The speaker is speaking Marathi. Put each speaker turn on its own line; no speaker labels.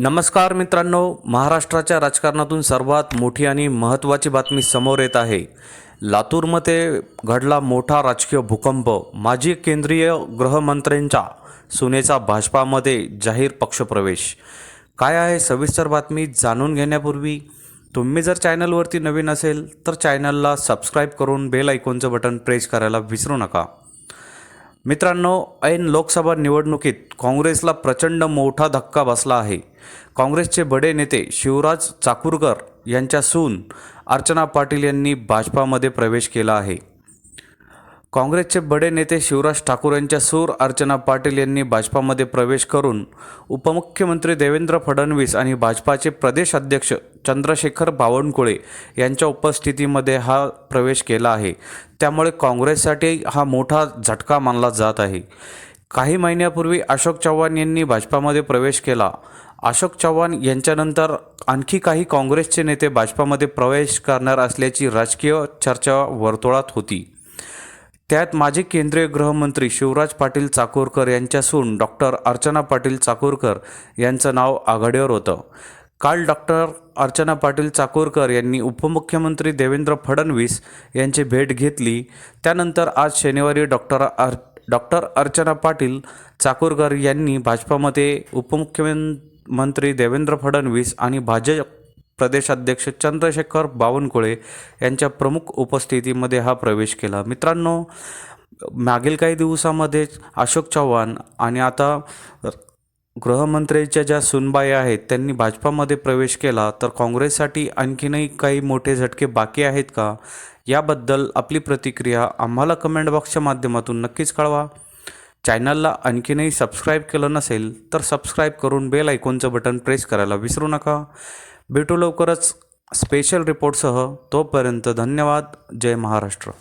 नमस्कार मित्रांनो महाराष्ट्राच्या राजकारणातून सर्वात मोठी आणि महत्त्वाची बातमी समोर येत आहे. लातूरमध्ये घडला मोठा राजकीय भूकंप. माजी केंद्रीय गृहमंत्र्यांच्या सुनेचा भाजपामध्ये जाहीर पक्षप्रवेश. काय आहे सविस्तर बातमी जाणून घेण्यापूर्वी तुम्ही जर चॅनलवरती नवीन असेल तर चॅनलला सबस्क्राईब करून बेल ऐकॉनचं बटन प्रेस करायला विसरू नका. मित्रांनो ऐन लोकसभा निवडणुकीत काँग्रेसला प्रचंड मोठा धक्का बसला आहे. काँग्रेसचे बडे नेते शिवराज चाकूरकर यांच्या सून अर्चना पाटील यांनी भाजपामध्ये प्रवेश केला आहे. काँग्रेसचे बडे नेते शिवराज ठाकूर यांच्या सूर अर्चना पाटील यांनी भाजपामध्ये प्रवेश करून उपमुख्यमंत्री देवेंद्र फडणवीस आणि भाजपाचे प्रदेश अध्यक्ष चंद्रशेखर बावनकुळे यांच्या उपस्थितीमध्ये हा प्रवेश केला आहे. त्यामुळे काँग्रेससाठी हा मोठा झटका मानला जात आहे. काही महिन्यापूर्वी अशोक चव्हाण यांनी भाजपामध्ये प्रवेश केला. अशोक चव्हाण यांच्यानंतर आणखी काही काँग्रेसचे नेते भाजपामध्ये प्रवेश करणार असल्याची राजकीय चर्चा वर्तुळात होती. त्यात माजी केंद्रीय गृहमंत्री शिवराज पाटील चाकूरकर यांच्यासून डॉक्टर अर्चना पाटील चाकूरकर यांचं नाव आघाडीवर होतं. काल डॉक्टर अर्चना पाटील चाकूरकर यांनी उपमुख्यमंत्री देवेंद्र फडणवीस यांची भेट घेतली. त्यानंतर आज शनिवारी डॉक्टर अर् डॉक्टर अर्चना पाटील चाकूरकर यांनी भाजपामध्ये उपमुख्यमंत्री देवेंद्र फडणवीस आणि भाजप प्रदेशाध्यक्ष चंद्रशेखर बावनकुळे यांच्या प्रमुख उपस्थितीमध्ये हा प्रवेश केला. मित्रांनो मागील काही दिवसामध्येच अशोक चव्हाण आणि आता गृहमंत्र्यांच्या ज्या सुनबाई आहेत त्यांनी भाजपामध्ये प्रवेश केला. तर काँग्रेससाठी आणखीनही काही मोठे झटके बाकी आहेत का? याबद्दल आपली प्रतिक्रिया आम्हाला कमेंट बॉक्सच्या माध्यमातून नक्कीच कळवा. चॅनलला आणखीनही सबस्क्राईब केलं नसेल तर सबस्क्राईब करून बेल आयकॉनचं बटन प्रेस करायला विसरू नका. भेटू लवकरच स्पेशल रिपोर्टसह तोपर्यंत धन्यवाद. जय महाराष्ट्र.